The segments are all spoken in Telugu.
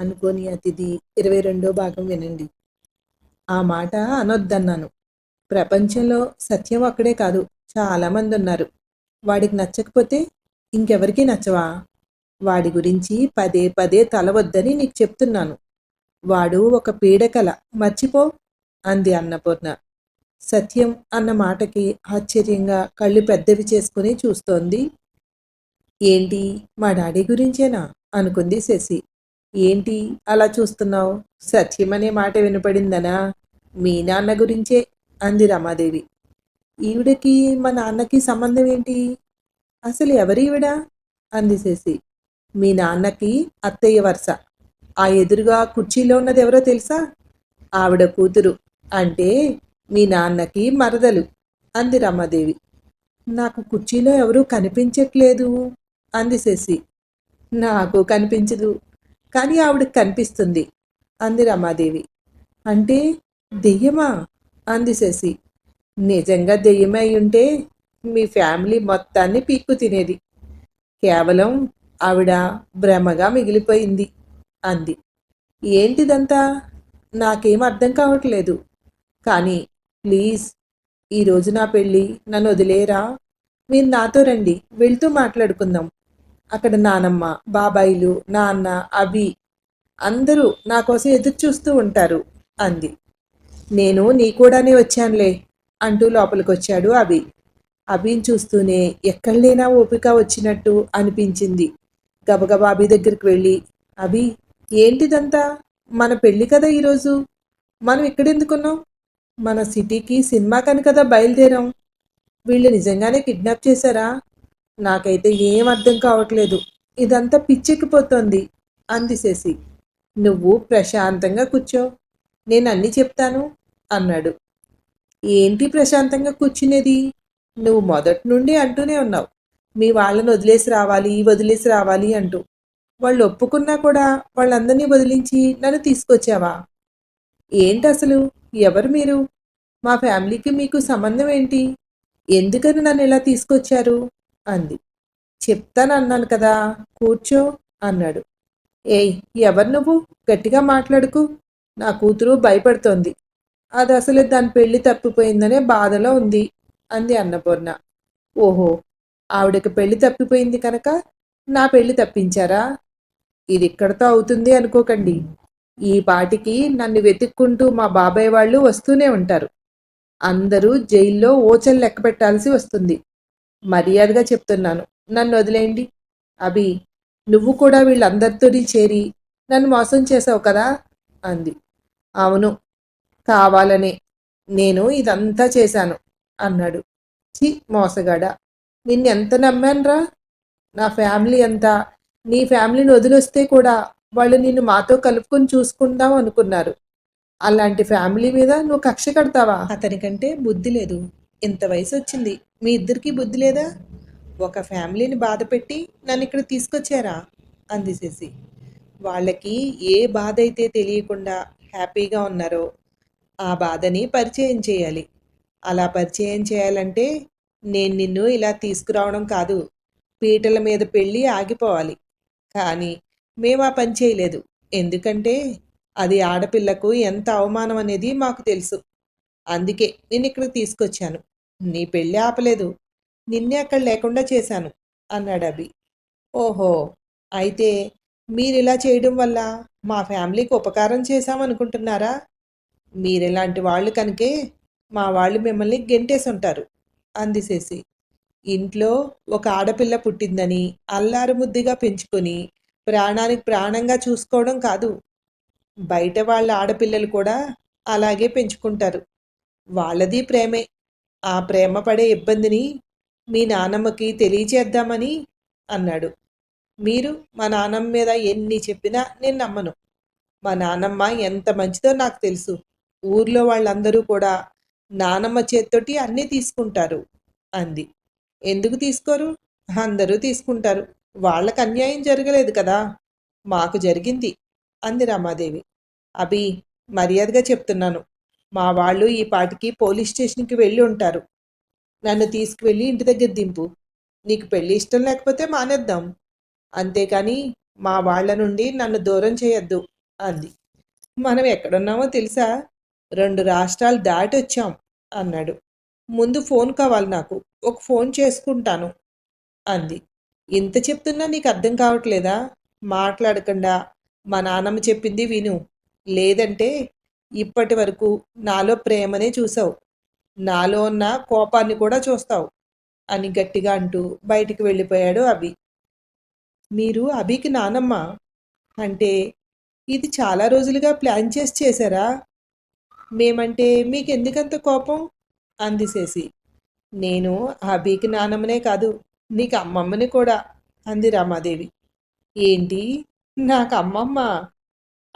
అనుకోని అతిథి ఇరవై రెండో భాగం వినండి. ఆ మాట అనొద్దన్నాను. ప్రపంచంలో సత్యం అక్కడే కాదు చాలామంది ఉన్నారు. వాడికి నచ్చకపోతే ఇంకెవరికీ నచ్చవా? వాడి గురించి పదే పదే తలవద్దని నీకు చెప్తున్నాను. వాడు ఒక పీడకల మర్చిపో అంది అన్నపూర్ణ. సత్యం అన్న మాటకి ఆశ్చర్యంగా కళ్ళు పెద్దవి చేసుకుని చూస్తోంది. ఏంటి మా డాడీ గురించేనా? అనుకుంది శశి. ఏంటి అలా చూస్తున్నావు? సత్యం అనే మాట వినపడిందనా? మీ నాన్న గురించే అంది రమాదేవి. ఈవిడకి మా నాన్నకి సంబంధం ఏంటి? అసలు ఎవరు ఈవిడ? అంది శశి. మీ నాన్నకి అత్తయ్య వరుస. ఆ ఎదురుగా కుర్చీలో ఉన్నది ఎవరో తెలుసా? ఆవిడ కూతురు. అంటే మీ నాన్నకి మరదలు అంది రమాదేవి. నాకు కుర్చీలో ఎవరూ కనిపించట్లేదు అంది శశి. నాకు కనిపించదు కానీ ఆవిడకి కనిపిస్తుంది. అంది రమాదేవి. అంటే దెయ్యమా? అంది శశి. నిజంగా దెయ్యమై ఉంటే మీ ఫ్యామిలీ మొత్తాన్ని పీక్కు తినేది. కేవలం ఆవిడ భ్రమగా మిగిలిపోయింది అంది. ఏంటిదంతా? నాకేం అర్థం కావట్లేదు. కానీ ప్లీజ్ ఈరోజు నా పెళ్ళి నన్ను వదిలేరా మీరు నాతో రండి వెళ్తూ మాట్లాడుకుందాం. అక్కడ నానమ్మ బాబాయిలు నాన్న అభి అందరూ నా కోసం ఎదురు చూస్తూ ఉంటారు అంది. నేను నీ కూడానే వచ్చానులే అంటూ లోపలికి వచ్చాడు అభి. అభిని చూస్తూనే ఎక్కడలేనా ఓపిక వచ్చినట్టు అనిపించింది. గబగబా అభి దగ్గరికి వెళ్ళి అభి ఏంటిదంతా? మన పెళ్ళి కదా ఈరోజు? మనం ఇక్కడెందుకున్నాం? మన సిటీకి సినిమా కని కదా బయలుదేరాం. వీళ్ళు నిజంగానే కిడ్నాప్ చేశారా? నాకైతే ఏం అర్థం కావట్లేదు. ఇదంతా పిచ్చెక్కిపోతోంది అంది శశి. నువ్వు ప్రశాంతంగా కూర్చో నేను అన్నీ చెప్తాను అన్నాడు. ఏంటి ప్రశాంతంగా కూర్చునేది? నువ్వు మొదటి నుండి అంటూనే ఉన్నావు. మీ వాళ్ళని వదిలేసి రావాలి వదిలేసి రావాలి అంటూ. వాళ్ళు ఒప్పుకున్నా కూడా వాళ్ళందరినీ వదిలించి నన్ను తీసుకొచ్చావా? ఏంటి అసలు? ఎవరు మీరు? మా ఫ్యామిలీకి మీకు సంబంధం ఏంటి? ఎందుకని నన్ను ఇలా తీసుకొచ్చారు? అంది. చెప్తానన్నాను కదా కూర్చో అన్నాడు. ఏయ్ ఎవరు నువ్వు? గట్టిగా మాట్లాడుకు. నా కూతురు భయపడుతోంది. అది అసలు దాని పెళ్ళి తప్పిపోయిందనే బాధలో ఉంది అంది అన్నపూర్ణ. ఓహో ఆవిడకి పెళ్ళి తప్పిపోయింది కనుక నా పెళ్ళి తప్పించారా? ఇది ఇక్కడతో అవుతుంది అనుకోకండి. ఈ పాటికి నన్ను వెతుక్కుంటూ మా బాబాయ్ వాళ్ళు వస్తూనే ఉంటారు. అందరూ జైల్లో ఓచలు లెక్క పెట్టాల్సి వస్తుంది. మర్యాదగా చెప్తున్నాను. నన్ను వదిలేయండి. అభి నువ్వు కూడా వీళ్ళందరితోని చేరి నన్ను మోసం చేసావు కదా? అంది. అవును కావాలనే. నేను ఇదంతా చేశాను అన్నాడు. చి మోసగాడ. నిన్నెంత నమ్మానురా? నా ఫ్యామిలీ అంతా నీ ఫ్యామిలీని వదిలొస్తే కూడా వాళ్ళు నిన్ను మాతో కలుపుకొని చూసుకుందాం అనుకున్నారు. అలాంటి ఫ్యామిలీ మీద నువ్వు కక్ష కడతావా? అతనికంటే బుద్ధి లేదు. ఇంత వయసు వచ్చింది మీ ఇద్దరికీ బుద్ధి లేదా? ఒక ఫ్యామిలీని బాధ పెట్టి నన్ను ఇక్కడ తీసుకొచ్చారా? అంది శశి. వాళ్ళకి ఏ బాధ అయితే తెలియకుండా హ్యాపీగా ఉన్నారో ఆ బాధని పరిచయం చేయాలి. అలా పరిచయం చేయాలంటే నేను నిన్ను ఇలా తీసుకురావడం కాదు. పీటల మీద పెళ్ళి ఆగిపోవాలి. కానీ మేము ఆ పని చేయలేదు. ఎందుకంటే అది ఆడపిల్లకు ఎంత అవమానం అనేది మాకు తెలుసు. అందుకే నేను ఇక్కడ తీసుకొచ్చాను. నీ పెళ్ళి ఆపలేదు. నిన్నే అక్కడ లేకుండా చేశాను అన్నాడు అభి. ఓహో అయితే మీరు ఇలా చేయడం వల్ల మా ఫ్యామిలీకి ఉపకారం చేశామనుకుంటున్నారా? మీరిలాంటి వాళ్ళు కనుకే మా వాళ్ళు మిమ్మల్ని గెంటేసి ఉంటారు అంది ఇంట్లో ఒక ఆడపిల్ల పుట్టిందని అల్లారు ముద్దిగా పెంచుకొని ప్రాణానికి ప్రాణంగా చూసుకోవడం కాదు. బయట వాళ్ళ ఆడపిల్లలు కూడా అలాగే పెంచుకుంటారు. వాళ్ళది ప్రేమే. ఆ ప్రేమ పడే ఇబ్బందిని మీ నానమ్మకి తెలియచేద్దామని అన్నాడు. మీరు మా నానమ్మ మీద ఎన్ని చెప్పినా నేను నమ్మను. మా నానమ్మ ఎంత మంచిదో నాకు తెలుసు. ఊర్లో వాళ్ళందరూ కూడా నానమ్మ చేత్తోటి అన్నీ తీసుకుంటారు అంది. ఎందుకు తీసుకోరు? అందరూ తీసుకుంటారు. వాళ్ళకు అన్యాయం జరగలేదు కదా? మాకు జరిగింది అంది రమాదేవి. అభి మర్యాదగా చెప్తున్నాను. మా వాళ్ళు ఈ పాటికి పోలీస్ స్టేషన్కి వెళ్ళి ఉంటారు. నన్ను తీసుకువెళ్ళి ఇంటి దగ్గర దింపు. నీకు పెళ్ళి ఇష్టం లేకపోతే మానేద్దాం. అంతేకాని మా వాళ్ళ నుండి నన్ను దూరం చేయొద్దు అంది. మనం ఎక్కడున్నామో తెలుసా? రెండు రాష్ట్రాలు దాటి వచ్చాం అన్నాడు. ముందు ఫోన్ కావాలి నాకు ఒక ఫోన్ చేసుకుంటాను అంది. ఇంత చెప్తున్నా నీకు అర్థం కావట్లేదా? మాట్లాడకుండా మా నాన్నమ్మ చెప్పింది విను. లేదంటే ఇప్పటి వరకు నాలో ప్రేమనే చూసావు. నాలో ఉన్న కోపాన్ని కూడా చూస్తావు. అని గట్టిగా అంటూ బయటికి వెళ్ళిపోయాడు అభి. మీరు అభికి నానమ్మ అంటే ఇది చాలా రోజులుగా ప్లాన్ చేసి చేశారా? మేమంటే మీకు ఎందుకంత కోపం అందిసేసి నేను అభికి నానమ్మనే కాదు నీకు అమ్మమ్మని కూడా అంది రామాదేవి. ఏంటి? నాకు అమ్మమ్మ?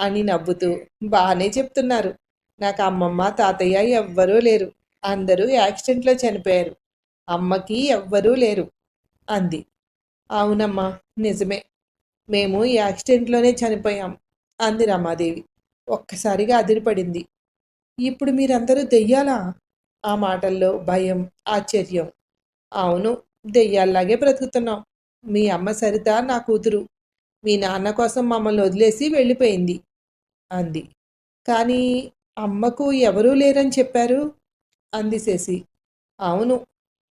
అని నవ్వుతూ బాగానే చెప్తున్నారు. నాకు అమ్మమ్మ తాతయ్య ఎవ్వరూ లేరు. అందరూ యాక్సిడెంట్లో చనిపోయారు. అమ్మకి ఎవ్వరూ లేరు అంది. అవునమ్మా నిజమే. మేము ఈ యాక్సిడెంట్లోనే చనిపోయాం అంది రమాదేవి. ఒక్కసారిగా అదిరిపడింది. ఇప్పుడు మీరందరూ దెయ్యాలా? ఆ మాటల్లో భయం ఆశ్చర్యం. అవును దెయ్యాల్లాగే బ్రతుకుతున్నాం. మీ అమ్మ సరిత నా కూతురు. మీ నాన్న కోసం మమ్మల్ని వదిలేసి వెళ్ళిపోయింది అంది. కానీ అమ్మకు ఎవరూ లేరని చెప్పారు? అంది శశి. అవును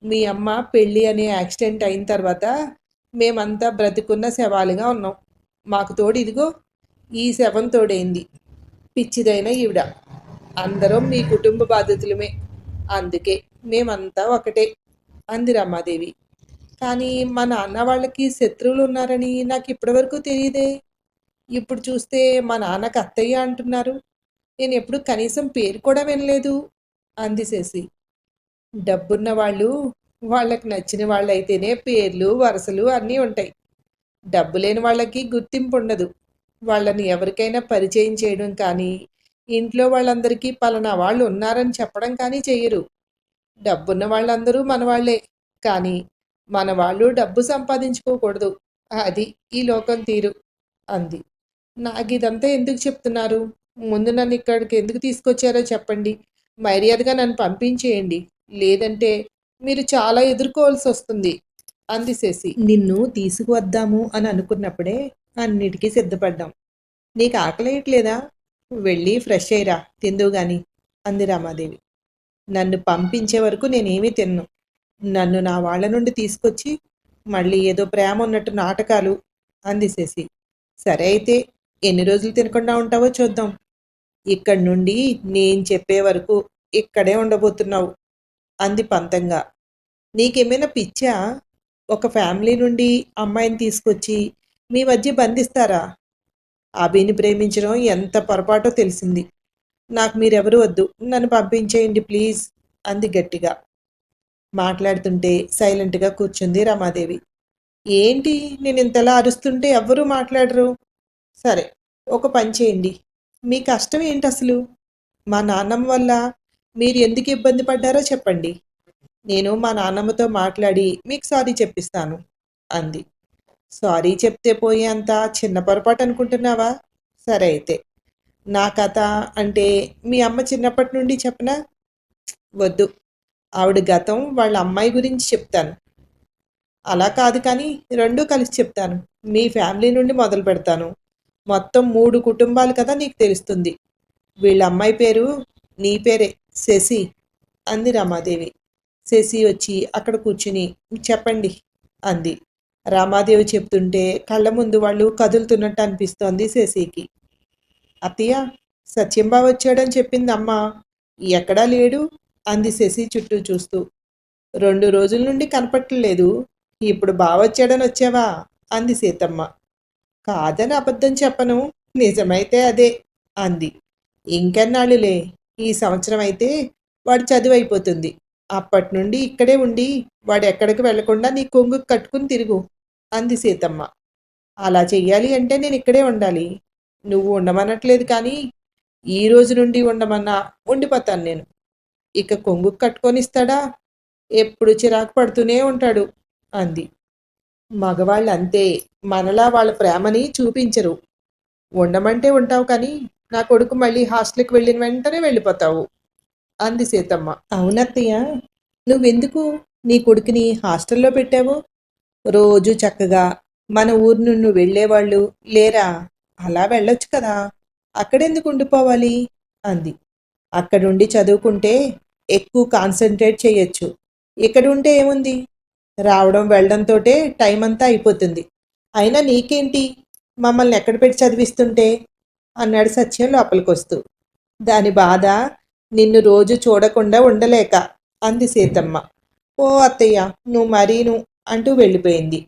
మీ అమ్మ పెళ్ళి అనే యాక్సిడెంట్ అయిన తర్వాత మేమంతా బ్రతికున్న శవాలుగా ఉన్నాం. మాకు తోడు ఇదిగో ఈ శవం తోడైంది. పిచ్చిదైన ఈవిడ. అందరం మీ కుటుంబ బాధితులమే అందుకే మేమంతా ఒకటే అంది రమాదేవి. కానీ మా నాన్న వాళ్ళకి శత్రువులు ఉన్నారని నాకు ఇప్పటివరకు తెలియదే ఇప్పుడు చూస్తే మా నాన్నకు అత్తయ్య అంటున్నారు. నేను ఎప్పుడు కనీసం పేరు కూడా వినలేదు అంది శశి. డబ్బున్న వాళ్ళు వాళ్ళకి నచ్చిన వాళ్ళైతేనే పేర్లు వరసలు అన్నీ ఉంటాయి. డబ్బు లేని వాళ్ళకి గుర్తింపు ఉండదు. వాళ్ళని ఎవరికైనా పరిచయం చేయడం కానీ ఇంట్లో వాళ్ళందరికీ పలానా వాళ్ళు ఉన్నారని చెప్పడం కానీ చెయ్యరు. డబ్బున్న వాళ్ళందరూ మన వాళ్ళే కానీ మన వాళ్ళు డబ్బు సంపాదించుకోకూడదు. అది ఈ లోకం తీరు అంది. నాకు ఇదంతా ఎందుకు చెప్తున్నారు? ముందు నన్ను ఇక్కడికి ఎందుకు తీసుకొచ్చారో చెప్పండి. మర్యాదగా నన్ను పంపించేయండి. లేదంటే మీరు చాలా ఎదుర్కోవాల్సి వస్తుంది అంది శశి. నిన్ను తీసుకువద్దాము అని అనుకున్నప్పుడే అన్నిటికీ సిద్ధపడ్డాం. నీకు ఆకలేయట్లేదా? వెళ్ళి ఫ్రెష్ అయ్యిరా తిందువు గాని అంది రామాదేవి. నన్ను పంపించే వరకు నేనేమీ తిన్ను. నన్ను నా వాళ్ళ నుండి తీసుకొచ్చి మళ్ళీ ఏదో ప్రేమ ఉన్నట్టు నాటకాలు అందిసేసి సరే అయితే ఎన్ని రోజులు తినకుండా ఉంటావో చూద్దాం. ఇక్కడి నుండి నేను చెప్పే వరకు ఇక్కడే ఉండబోతున్నావు అంది పంతంగా. నీకేమైనా పిచ్చా? ఒక ఫ్యామిలీ నుండి అమ్మాయిని తీసుకొచ్చి మీ మధ్య బంధిస్తారా? అభిని ప్రేమించడం ఎంత పొరపాటో తెలిసింది. నాకు మీరెవరు వద్దు. నన్ను పంపించేయండి ప్లీజ్ అంది గట్టిగా. మాట్లాడుతుంటే సైలెంట్గా కూర్చుంది రమాదేవి. ఏంటి నేను ఇంతలా అరుస్తుంటే ఎవ్వరూ మాట్లాడరు? సరే ఒక పని చేయండి. మీ కష్టం ఏంటి అసలు? మా నాన్నమ్మ వల్ల మీరు ఎందుకు ఇబ్బంది పడ్డారో చెప్పండి. నేను మా నాన్నమ్మతో మాట్లాడి మీకు సారీ చెప్పిస్తాను అంది. సారీ చెప్తే పోయేంత చిన్న పొరపాటు అనుకుంటున్నావా? సరే అయితే. నా కథ అంటే మీ అమ్మ చిన్నప్పటి నుండి చెప్పనా? వద్దు. ఆవిడ గతం వాళ్ళ అమ్మాయి గురించి చెప్తాను. అలా కాదు కానీ రెండూ కలిసి చెప్తాను. మీ ఫ్యామిలీ నుండి మొదలు పెడతాను. మొత్తం మూడు కుటుంబాలు కదా నీకు తెలుస్తుంది. వీళ్ళ అమ్మాయి పేరు నీ పేరే శశి అంది రమాదేవి. శశి వచ్చి అక్కడ కూర్చుని చెప్పండి అంది. రామాదేవి చెప్తుంటే కళ్ళ ముందు వాళ్ళు కదులుతున్నట్టు అనిపిస్తోంది శశికి. అత్తయ్య సత్యంబాబు వచ్చాడని చెప్పింది అమ్మ. ఎక్కడా లేడు. అంది శశి చుట్టూ చూస్తూ రెండు రోజుల నుండి కనపట్టలేదు. ఇప్పుడు బావొచ్చాడని వచ్చావా? అంది సీతమ్మ. కాదని అబద్ధం చెప్పను. నిజమైతే అదే అంది. ఇంకెన్నాళ్ళులే ఈ సంవత్సరం అయితే వాడు చదువు అయిపోతుంది. అప్పటి నుండి ఇక్కడే ఉండి వాడు ఎక్కడికి వెళ్ళకుండా నీ కొంగు కట్టుకుని తిరుగు అంది సీతమ్మ. అలా చెయ్యాలి అంటే నేను ఇక్కడే ఉండాలి. నువ్వు ఉండమనట్లేదు కానీ ఈ రోజు నుండి ఉండమన్నా ఉండిపోతాను నేను. ఇక కొంగు కట్టుకొనిస్తాడా ఎప్పుడు చిరాకు పడుతూనే ఉంటాడు అంది. మగవాళ్ళు అంతే మనలా వాళ్ళ ప్రేమని చూపించరు. ఉండమంటే ఉంటావు కానీ నా కొడుకు మళ్ళీ హాస్టల్కి వెళ్ళిన వెంటనే వెళ్ళిపోతావు అంది సీతమ్మ. అవునత్తయ్య నువ్వెందుకు? నీ కొడుకుని హాస్టల్లో పెట్టావు? రోజు చక్కగా మన ఊరు నుండి వెళ్ళేవాళ్ళు లేరా? అలా వెళ్ళొచ్చు కదా అక్కడెందుకు ఉండిపోవాలి? అంది. అక్కడుండి చదువుకుంటే ఎక్కువ కాన్సన్ట్రేట్ చేయొచ్చు. ఇక్కడ ఉంటే ఏముంది? రావడం వెళ్ళడంతోటే టైం అంతా అయిపోతుంది. అయినా నీకేంటి? మమ్మల్ని ఎక్కడ పెట్టి చదివిస్తుంటే? అన్నాడు సత్యం లోపలికొస్తూ దాని బాధ నిన్ను రోజు చూడకుండా ఉండలేక అంది సీతమ్మ. ఓ అత్తయ్య నువ్వు మరీను అంటూ వెళ్ళిపోయింది.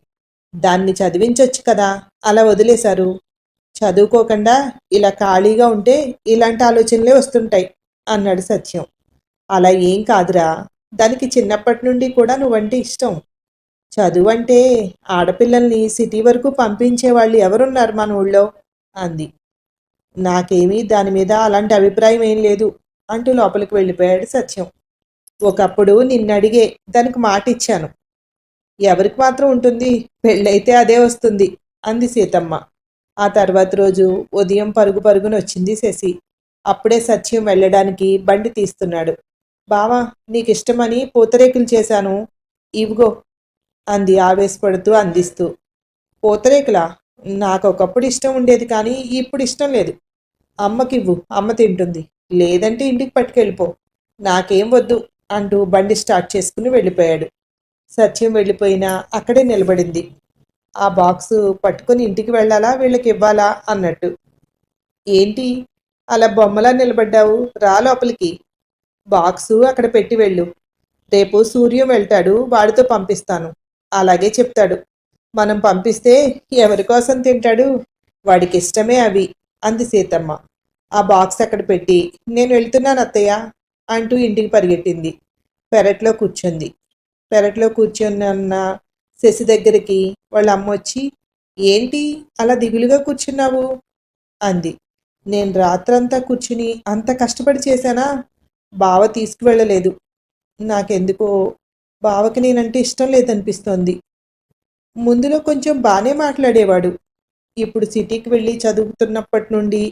దాన్ని చదివించొచ్చు కదా? అలా వదిలేశారు. చదువుకోకుండా ఇలా ఖాళీగా ఉంటే ఇలాంటి ఆలోచనలే వస్తుంటాయి అన్నాడు సత్యం. అలా ఏం కాదురా. దానికి చిన్నప్పటి నుండి కూడా నువ్వంటే ఇష్టం. చదువు అంటే ఆడపిల్లల్ని సిటీ వరకు పంపించే వాళ్ళు ఎవరున్నారు మన ఊళ్ళో? అంది. నాకేమీ దాని మీద అలాంటి అభిప్రాయం ఏం లేదు అంటూ లోపలికి వెళ్ళిపోయాడు సత్యం. ఒకప్పుడు నిన్నడిగే దానికి మాట ఇచ్చాను ఎవరికి మాత్రం ఉంటుంది పెళ్ళైతే అదే వస్తుంది అంది సీతమ్మ. ఆ తర్వాత రోజు ఉదయం పరుగు పరుగున వచ్చింది శశి. అప్పుడే సత్యం వెళ్ళడానికి బండి తీస్తున్నాడు. బావా నీకు ఇష్టమని పూతరేకులు చేశాను. ఇవిగో అంది ఆవేశపడుతూ అందిస్తూ. పూతరేకులా? నాకు ఒకప్పుడు ఇష్టం ఉండేది కానీ ఇప్పుడు ఇష్టం లేదు. అమ్మకివ్వు అమ్మ తింటుంది. లేదంటే ఇంటికి పట్టుకెళ్ళిపో. నాకేం వద్దు అంటూ బండి స్టార్ట్ చేసుకుని వెళ్ళిపోయాడు. సత్యం వెళ్ళిపోయినా అక్కడే నిలబడింది. ఆ బాక్సు పట్టుకొని ఇంటికి వెళ్ళాలా వీళ్ళకి ఇవ్వాలా అన్నట్టు. ఏంటి? అలా బొమ్మలా నిలబడ్డావు? రా లోపలికి. బాక్సు అక్కడ పెట్టి వెళ్ళు. రేపు సూర్యం వెళ్తాడు వాడితో పంపిస్తాను. అలాగే చెప్తాడు. మనం పంపిస్తే ఎవరి కోసం తింటాడు? వాడికి ఇష్టమే అవి అంది సీతమ్మ. ఆ బాక్స్ అక్కడ పెట్టి నేను వెళ్తున్నాను అత్తయ్య అంటూ ఇంటికి పరిగెట్టింది పెరట్లో కూర్చుంది. పెరట్లో కూర్చున్న శశి దగ్గరికి వాళ్ళ అమ్మ వచ్చి ఏంటి అలా దిగులుగా కూర్చున్నావు? అంది. నేను రాత్రంతా కూర్చుని అంత కష్టపడి చేశానా? బావ తీసుకువెళ్ళలేదు. నాకెందుకో బావకి నేనంటే ఇష్టం లేదనిపిస్తోంది. ముందులో కొంచెం బాగానే మాట్లాడేవాడు. ఇప్పుడు సిటీకి వెళ్ళి చదువుతున్నప్పటి నుండి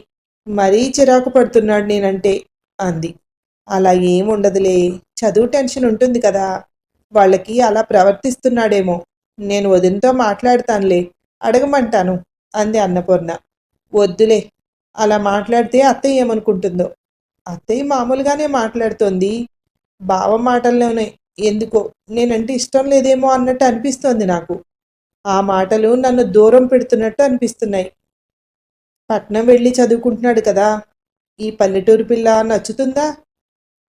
మరీ చిరాకు పడుతున్నాడు నేనంటే అంది. అలా ఏం ఉండదులే. చదువు టెన్షన్ ఉంటుంది కదా. వాళ్ళకి అలా ప్రవర్తిస్తున్నాడేమో. నేను వదినతో మాట్లాడతానులే. అడగమంటాను అంది అన్నపూర్ణ. వద్దులే. అలా మాట్లాడితే అత్త ఏమనుకుంటుందో. అత్తయ్య మామూలుగానే మాట్లాడుతోంది. బావ మాటల్లోనే ఎందుకో నేనంటే ఇష్టం లేదేమో అన్నట్టు అనిపిస్తోంది నాకు. ఆ మాటలు నన్ను దూరం పెడుతున్నట్టు అనిపిస్తున్నాయి. పట్నం వెళ్ళి చదువుకుంటున్నాడు కదా. ఈ పల్లెటూరు పిల్ల నచ్చుతుందా?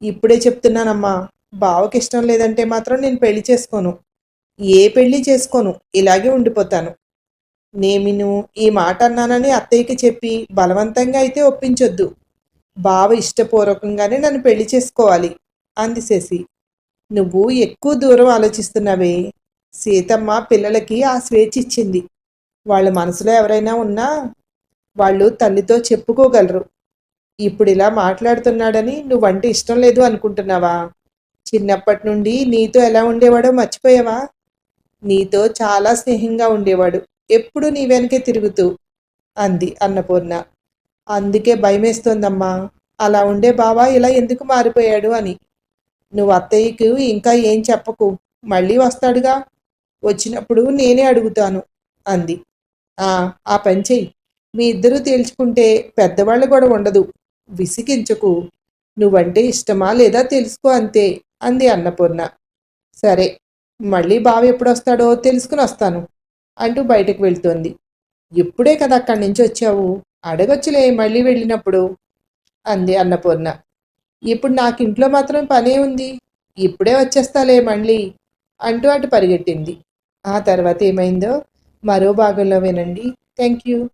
ఇప్పుడే చెప్తున్నానమ్మా. బావకి ఇష్టం లేదంటే మాత్రం నేను పెళ్ళి చేసుకోను. ఏ పెళ్ళి చేసుకోను. ఇలాగే ఉండిపోతాను. నేమిను ఈ మాట అన్నానని అత్తయ్యకి చెప్పి బలవంతంగా అయితే ఒప్పించొద్దు. బావ ఇష్టపూర్వకంగానే నన్ను పెళ్ళి చేసుకోవాలి అంది శశి నువ్వు ఎక్కువ దూరం ఆలోచిస్తున్నావే? సీతమ్మ పిల్లలకి ఆ స్వేచ్ఛ ఇచ్చింది. వాళ్ళ మనసులో ఎవరైనా ఉన్నా వాళ్ళు తల్లితో చెప్పుకోగలరు. ఇప్పుడు ఇలా మాట్లాడుతున్నాడని నువ్వంటే ఇష్టం లేదు అనుకుంటున్నావా? చిన్నప్పటి నుండి నీతో ఎలా ఉండేవాడో మర్చిపోయావా? నీతో చాలా స్నేహంగా ఉండేవాడు. ఎప్పుడు నీ వెనకే తిరుగుతూ అంది అన్నపూర్ణ. అందుకే భయమేస్తోందమ్మా. అలా ఉండే బావా ఇలా ఎందుకు మారిపోయాడు అని. నువ్వు అత్తయ్యకు ఇంకా ఏం చెప్పకు. మళ్ళీ వస్తాడుగా. వచ్చినప్పుడు నేనే అడుగుతాను అంది. ఆ ఆ పని చెయ్యి. మీ ఇద్దరూ తేల్చుకుంటే పెద్దవాళ్ళు కూడా ఉండదు. విసిగించకు. నువ్వంటే ఇష్టమా లేదా తెలుసుకో అంతే అంది అన్నపూర్ణ. సరే మళ్ళీ బావ ఎప్పుడొస్తాడో తెలుసుకుని వస్తాను అంటూ బయటకు వెళ్తోంది. ఇప్పుడే కదా అక్కడి నుంచి వచ్చావు? అడగొచ్చులే మళ్ళీ వెళ్ళినప్పుడు? అంది అన్నపూర్ణ. ఇప్పుడు నాకు ఇంట్లో మాత్రం పనే ఉంది. ఇప్పుడే వచ్చేస్తాలే మళ్ళీ అంటూ అటు పరిగెట్టింది. ఆ తర్వాత ఏమైందో మరో భాగంలో వినండి. Thank you.